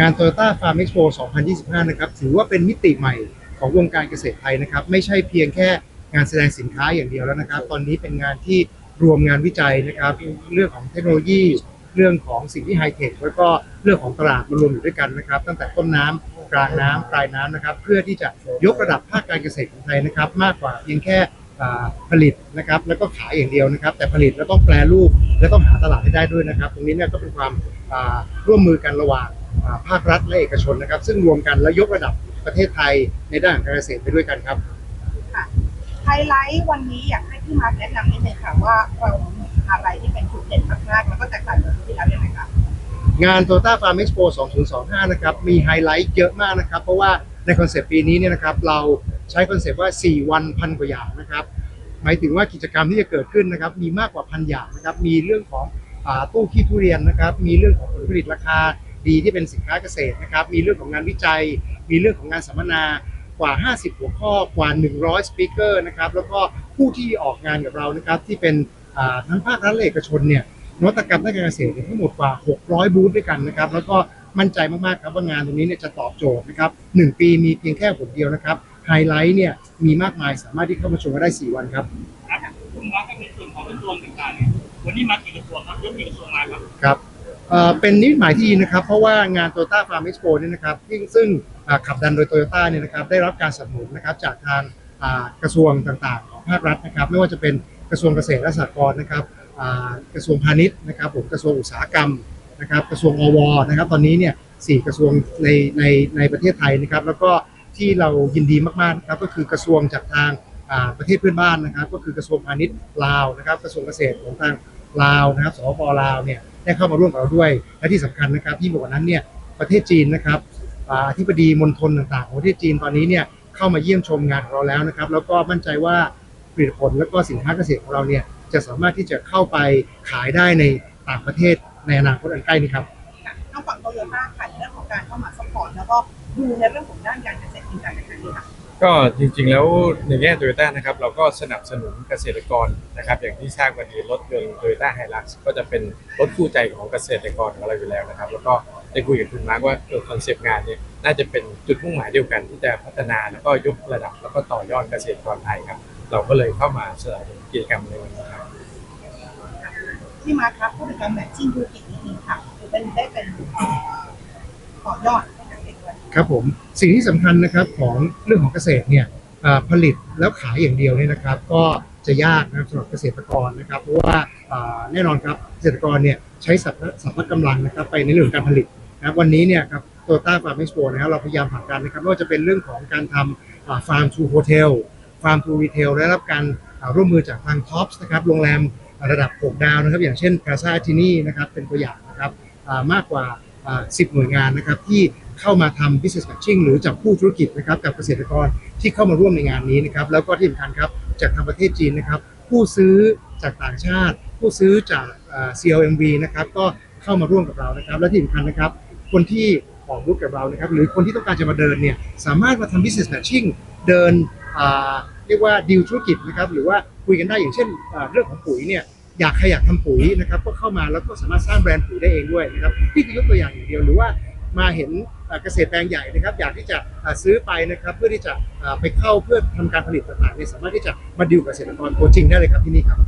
งาน Toyota Farm Expo 2025 นะครับ ถือว่าเป็นมิติใหม่ของวงการเกษตรไทยนะครับ ไม่ใช่เพียงแค่งานแสดงสินค้าอย่างเดียวแล้วนะครับ ตอนนี้เป็นงานที่รวมงานวิจัยนะครับ เรื่องของเทคโนโลยี เรื่องของสิ่งที่ไฮเทคแล้วก็เรื่องของตลาดมารวมอยู่ด้วยกันนะครับ ตั้งแต่ต้นน้ำกลางน้ำปลายน้ำนะครับ เพื่อที่จะยกระดับภาคการเกษตรของไทยนะครับ มากกว่าเพียงแค่อ่าผลิตนะครับ แล้วก็ขายอย่างเดียวนะครับ แต่ผลิตแล้วต้องแปรรูป และต้องหาตลาดให้ได้ด้วยนะครับ ตรงนี้เนี่ยก็เป็นความอ่าร่วมมือกันระหว่าง ภาครัฐและเอกชนนะครับ ซึ่งรวมกันแล้วยกระดับประเทศไทยในด้านการเกษตรไปด้วยกันครับค่ะไฮไลท์วันนี้อยากให้พี่มาร์คแนะนำนิดนึงค่ะว่าเรามีอะไรที่เป็นจุดเด่นมากๆแล้วก็แตกต่างจากที่แล้วยังไงคะงาน Toyota Farm Expo 2025 นะครับ มีไฮไลท์เยอะมากนะครับ เพราะว่าในคอนเซปต์ปีนี้เนี่ยนะครับ เราใช้คอนเซปต์ว่า 4 วันพันกว่าอย่างนะครับ หมายถึงว่ากิจกรรมที่จะเกิดขึ้นนะครับ มีมากกว่าพันอย่างนะครับ มีเรื่องของอาตู้ขี้ทุเรียนนะครับ มีเรื่องของผลผลิตราคา ดีที่เป็นสินค้าเกษตรนะครับ มีเรื่องของงานวิจัย มีเรื่องของงานสัมมนากว่า 50 หัวข้อกว่า 100 สปีกเกอร์นะครับ แล้วก็ผู้ที่ออกงานกับเรานะครับ ที่เป็นอ่าทั้งภาครัฐและเอกชนเนี่ยนวัตกรรมด้านการเกษตรเนี่ยทั้งหมดกว่า 600 บูธด้วยกันนะครับ แล้วก็มั่นใจมากๆครับว่างานตรงนี้เนี่ยจะตอบโจทย์นะครับ1ปีมีเพียงแค่ผลเดียวนะครับไฮไลท์เนี่ยมีมากมายสามารถที่เข้ามาชมกันได้ 4 วันครับครับคุณมาร์คในส่วนของกระทรวงต่างๆเนี่ยวันนี้มากี่กระทรวงครับยกกี่กระทรวงมาครับครับ เป็นนิมิตหมายที่ดีนะครับ เพราะว่างาน Toyota Farm Expo เนี่ยนะครับซึ่งซึ่งขับดันโดย Toyota เนี่ยนะครับได้รับการสนับสนุนนะครับจากทางกระทรวงต่างๆ ของภาครัฐนะครับ ไม่ว่าจะเป็นกระทรวงเกษตรและสหกรณ์นะครับกระทรวงพาณิชย์นะครับผมกระทรวงอุตสาหกรรมนะครับกระทรวงอวนะครับ ตอนนี้เนี่ยสี่กระทรวงในในในประเทศไทยนะครับ แล้วก็ที่เรายินดีมากๆนะครับก็คือกระทรวงจากทางประเทศเพื่อนบ้านนะครับ ก็คือกระทรวงพาณิชย์ลาวนะครับ กระทรวงเกษตรของทาง ลาวนะครับสปลาวเนี่ยได้เข้ามาร่วมกับเราด้วย และที่สำคัญนะครับที่บอกว่านั้นเนี่ยประเทศจีนนะครับอธิบดีมณฑลต่างๆของประเทศจีนตอนนี้เนี่ยเข้ามาเยี่ยมชมงานของเราแล้วนะครับ แล้วก็มั่นใจว่าผลิตผลและก็สินค้าเกษตรของเราเนี่ยจะสามารถที่จะเข้าไปขายได้ในต่างประเทศในอนาคตอันใกล้นี้ครับค่ะทางฝั่งโตโยต้าค่ะในเรื่องของการเข้ามาซัพพอร์ตแล้วก็ดูในเรื่องของด้านการเกษตรจริงจังในครั้งนี้ค่ะ ก็จริงๆแล้วในแง่โตโยต้านะครับเราก็สนับสนุนเกษตรกรนะครับ อย่างที่ทราบกันดีรถยนต์โตโยต้าไฮรักก็จะเป็นรถคู่ใจของเกษตรกรของเราอยู่แล้วนะครับ แล้วก็ได้คุยกับคุณมาร์กว่าเออคอนเซปต์งานเนี่ยน่าจะเป็นจุดมุ่งหมายเดียวกันที่จะพัฒนาแล้วก็ยกระดับแล้วก็ต่อยอดเกษตรกรไทยครับ เราก็เลยเข้ามาสนับสนุนกิจกรรมในวันนี้ครับพี่มาร์คครับพูดถึงการแมทชิ่งธุรกิจนิดนึงค่ะคือเป็นได้เป็นต่อยอด ครับผมสิ่งที่สำคัญนะครับของเรื่องของเกษตรเนี่ยผลิตแล้วขายอย่างเดียวเนี่ยนะครับ ก็จะยากนะครับสำหรับเกษตรกรนะครับเพราะว่าแน่นอนครับเกษตรกรเนี่ยใช้สัพสัพพกำลังนะครับไปในเรื่องการผลิตนะครับวันนี้เนี่ยครับโตต้าฟาร์มเอ็กซ์โปนะครับเราพยายามผลักดันนะครับไม่ว่าจะเป็นเรื่องของการทำฟาร์มทูโฮเทลฟาร์มทูรีเทลได้รับการร่วมมือจากทางท็อปส์นะครับโรงแรมระดับ 6 ดาวนะครับ อย่างเช่น Plaza ที่นี่นะครับเป็นตัวอย่างนะครับมากกว่าอ่า10 หน่วยงานนะครับที่ เข้ามาทำ business matching หรือจับคู่ธุรกิจนะครับกับเกษตรกรที่เข้ามาร่วมในงานนี้นะครับแล้วก็ที่สำคัญครับจากทางประเทศจีนนะครับผู้ซื้อจากต่างชาติ ผู้ซื้อจากอ่า CLMV นะครับก็เข้ามาร่วมกับเรานะครับ และที่สำคัญนะครับ คนที่ออกบูธกับเรานะครับหรือคนที่ต้องการจะมาเดินเนี่ยสามารถมาทำ business matching เดินอ่าเรียกว่าดีลธุรกิจนะครับหรือว่าคุยกันได้อย่างเช่นเรื่องของปุ๋ยเนี่ยอยากใครอยากทำปุ๋ยนะครับก็เข้ามาแล้วก็สามารถสร้างแบรนด์ปุ๋ยได้เองด้วยนะครับนี่คือยกตัวอย่างอย่างเดียวหรือว่า มาเห็นเกษตรแปลงใหญ่นะครับ อยากที่จะซื้อไปนะครับ เพื่อที่จะไปเข้าเพื่อทำการผลิตต่างๆเนี่ยสามารถที่จะมาดิวกับเกษตรกรตัวจริงได้เลยครับที่นี่ครับ